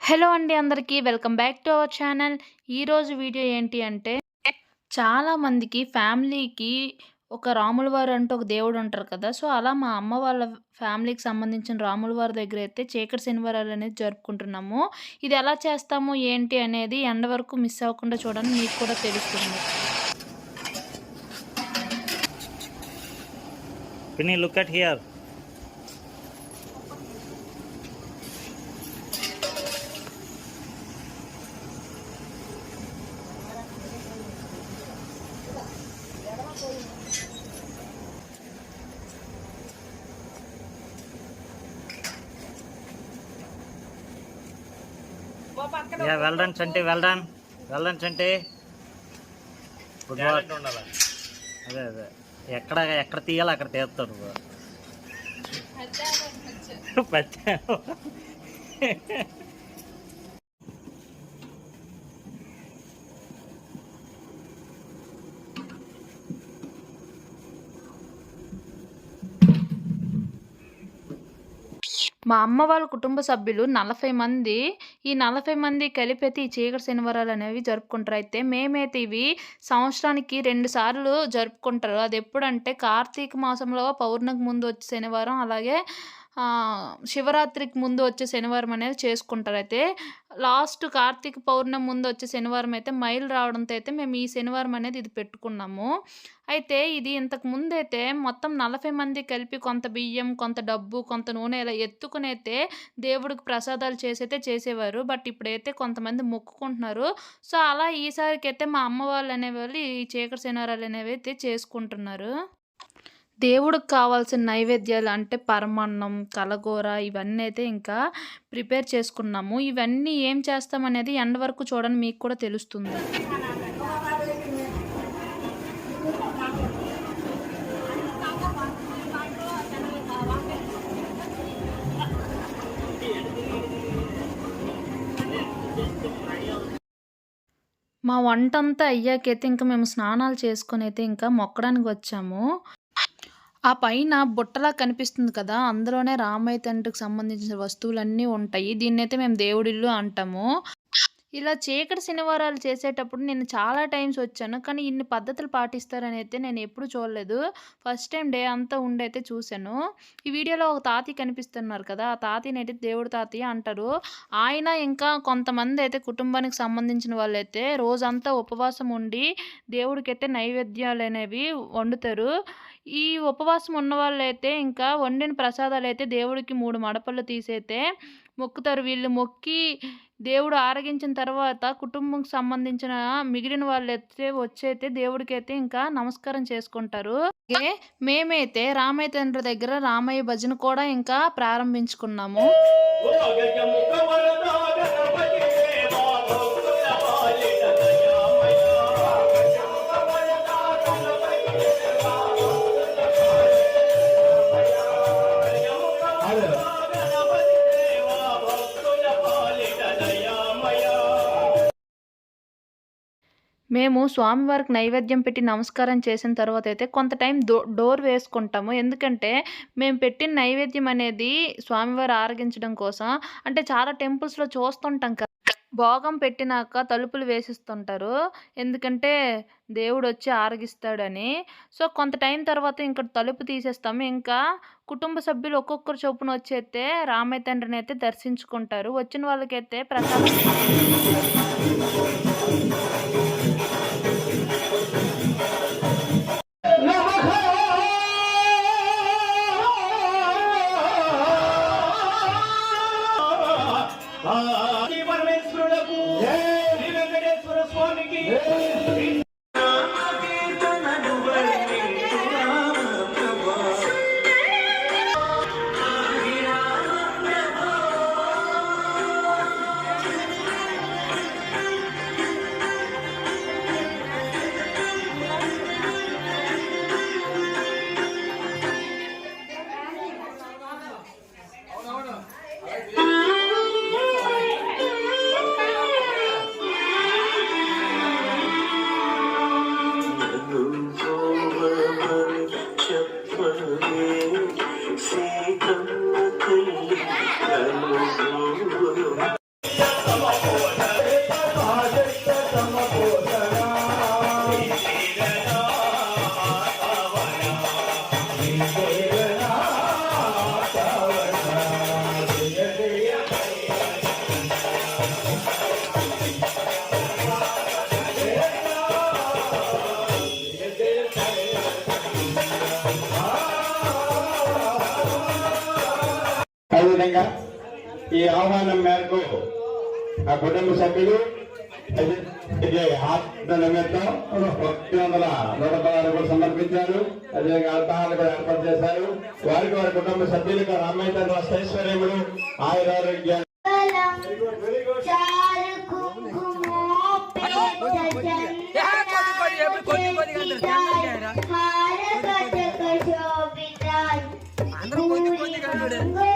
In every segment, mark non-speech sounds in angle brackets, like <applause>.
Hello అండి అందరికీ welcome back to our channel. ఈరోజు వీడియో ఏంటి అంటే చాలామందికి ఫ్యామిలీకి ఒక రాముల వారు అంటూ ఒక దేవుడు ఉంటారు కదా. సో అలా మా అమ్మ వాళ్ళ ఫ్యామిలీకి సంబంధించిన రాముల వారి దగ్గర అయితే చీకటి శనివారాలు అనేది జరుపుకుంటున్నాము. ఇది ఎలా చేస్తాము ఏంటి అనేది ఎండ వరకు మిస్ అవ్వకుండా చూడండి మీకు కూడా తెలుస్తుంది. Pinny, look at వెళ్ళడం well done Chanti well done Chanti. అదే అదే. ఎక్కడ ఎక్కడ తీయాలో అక్కడ తీస్తాడు <laughs> మా అమ్మ వాళ్ళ కుటుంబ సభ్యులు నలభై మంది ఈ నలభై మంది కలిపి అయితే ఈ చీకటి శనివారాలు అనేవి జరుపుకుంటారు. అయితే మేమైతే ఇవి సంవత్సరానికి రెండు సార్లు జరుపుకుంటారు. అది ఎప్పుడంటే కార్తీక మాసంలో పౌర్ణమికి ముందు వచ్చే శనివారం అలాగే శివరాత్రికి ముందు వచ్చే శనివారం అనేది చేసుకుంటారు. అయితే లాస్ట్ కార్తీక పౌర్ణమి ముందు వచ్చే శనివారం అయితే మైలు రావడంతో అయితే మేము ఈ శనివారం అనేది ఇది పెట్టుకున్నాము. అయితే ఇది ఇంతకు ముందైతే మొత్తం నలభై మంది కలిపి కొంత బియ్యం కొంత డబ్బు కొంత నూనె ఇలా ఎత్తుకునైతే దేవుడికి ప్రసాదాలు చేసైతే చేసేవారు. బట్ ఇప్పుడైతే కొంతమంది మొక్కుకుంటున్నారు. సో అలా ఈసారికి అయితే మా అమ్మ వాళ్ళు అనేవాళ్ళు ఈ చీకటి శనివారాలు అనేవి అయితే చేసుకుంటున్నారు. దేవుడికి కావాల్సిన నైవేద్యాలు అంటే పరమాన్నం కలగూర ఇవన్నీ అయితే ఇంకా ప్రిపేర్ చేసుకున్నాము. ఇవన్నీ ఏం చేస్తామనేది ఎండ వరకు చూడండి మీకు కూడా తెలుస్తుంది. మా వంటంతా అయ్యాకైతే ఇంకా మేము స్నానాలు చేసుకుని అయితే ఇంకా మొక్కడానికి వచ్చాము. ఆ పైన బుట్టలా కనిపిస్తుంది కదా అందులోనే రామయ్య తండ్రికి సంబంధించిన వస్తువులన్నీ ఉంటాయి. దీన్నైతే మేము దేవుడిల్లు అంటాము. ఇలా చీకటి శనివారాలు చేసేటప్పుడు నేను చాలా టైమ్స్ వచ్చాను కానీ ఇన్ని పద్ధతులు పాటిస్తారని అయితే నేను ఎప్పుడు చూడలేదు. ఫస్ట్ టైం డే అంతా ఉండి అయితే చూశాను. ఈ వీడియోలో ఒక తాతయ్య కనిపిస్తున్నారు కదా ఆ తాతయ్యని అయితే దేవుడు తాతయ్య అంటారు. ఆయన ఇంకా కొంతమంది అయితే కుటుంబానికి సంబంధించిన వాళ్ళైతే రోజంతా ఉపవాసం ఉండి దేవుడికైతే నైవేద్యాలు అనేవి వండుతారు. ఈ ఉపవాసం ఉన్న వాళ్ళైతే ఇంకా వండిన ప్రసాదాలు అయితే దేవుడికి మూడు మడపలు తీసైతే మొక్కుతారు. వీళ్ళు మొక్కి దేవుడు ఆరగించిన తర్వాత కుటుంబంకి సంబంధించిన మిగిలిన వాళ్ళు అయితే వచ్చైతే దేవుడికి అయితే ఇంకా నమస్కారం చేసుకుంటారు. అలాగే మేమైతే రామయ్య తండ్రి దగ్గర రామయ్య భజన కూడా ఇంకా ప్రారంభించుకున్నాము. మేము స్వామివారికి నైవేద్యం పెట్టి నమస్కారం చేసిన తర్వాత అయితే కొంత టైం డో డోర్ వేసుకుంటాము. ఎందుకంటే మేము పెట్టిన నైవేద్యం అనేది స్వామివారు ఆరగించడం కోసం అంటే చాలా టెంపుల్స్లో చూస్తుంటాం కదా భోగం పెట్టినాక తలుపులు వేసిస్తుంటారు. ఎందుకంటే దేవుడు వచ్చి ఆరగిస్తాడని. సో కొంత టైం తర్వాత ఇంకా తలుపు తీసేస్తాము. ఇంకా కుటుంబ సభ్యులు ఒక్కొక్కరు చొప్పున వచ్చైతే రామయ్య తండ్రిని అయితే దర్శించుకుంటారు. వచ్చిన వాళ్ళకైతే ప్రసాదం అదేవిధంగా ఈ ఆహ్వానం మేరకు ఆ కుటుంబ సభ్యులు ఆత్మ నిమిత్తం ఒకటి వందల నూట పదహారు కూడా సమర్పించారు. అదేవిధంగా అల్పహారాలు కూడా ఏర్పాటు చేశారు. వారికి వారి కుటుంబ సభ్యులకు రామయ్య తండ్రి ఐశ్వర్యములు ఆయురారోగ్యాలు. చారు కొద్ది చందనాచితాయ్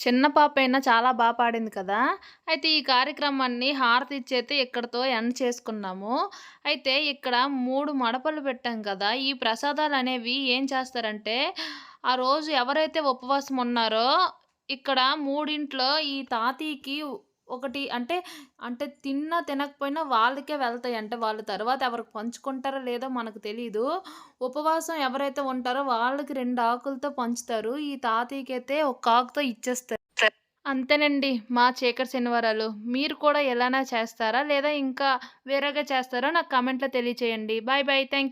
చిన్న పాప అయినా చాలా బాగా పాడింది కదా. అయితే ఈ కార్యక్రమాన్ని హారతి ఇచ్చైతే ఇక్కడతో ఎండ్ చేసుకున్నాము. అయితే ఇక్కడ మూడు మడపలు పెట్టాం కదా. ఈ ప్రసాదాలు అనేవి ఏం చేస్తారంటే ఆ రోజు ఎవరైతే ఉపవాసం ఉన్నారో ఇక్కడ మూడింట్లో ఈ తాతీకి ఒకటి అంటే అంటే తిన్నా తినకపోయినా వాళ్ళకే వెళ్తాయి. అంటే వాళ్ళు తర్వాత ఎవరికి పంచుకుంటారో లేదో మనకు తెలీదు. ఉపవాసం ఎవరైతే ఉంటారో వాళ్ళకి రెండు ఆకులతో పంచుతారు. ఈ తాతయ్యకి అయితే ఒక ఆకుతో ఇచ్చేస్తారు. అంతేనండి. మా చీకటి శనివారాలు. మీరు కూడా ఎలానా చేస్తారా? లేదా ఇంకా వేరేగా చేస్తారో? నాకు కామెంట్లో తెలియచేయండి. Bye bye thank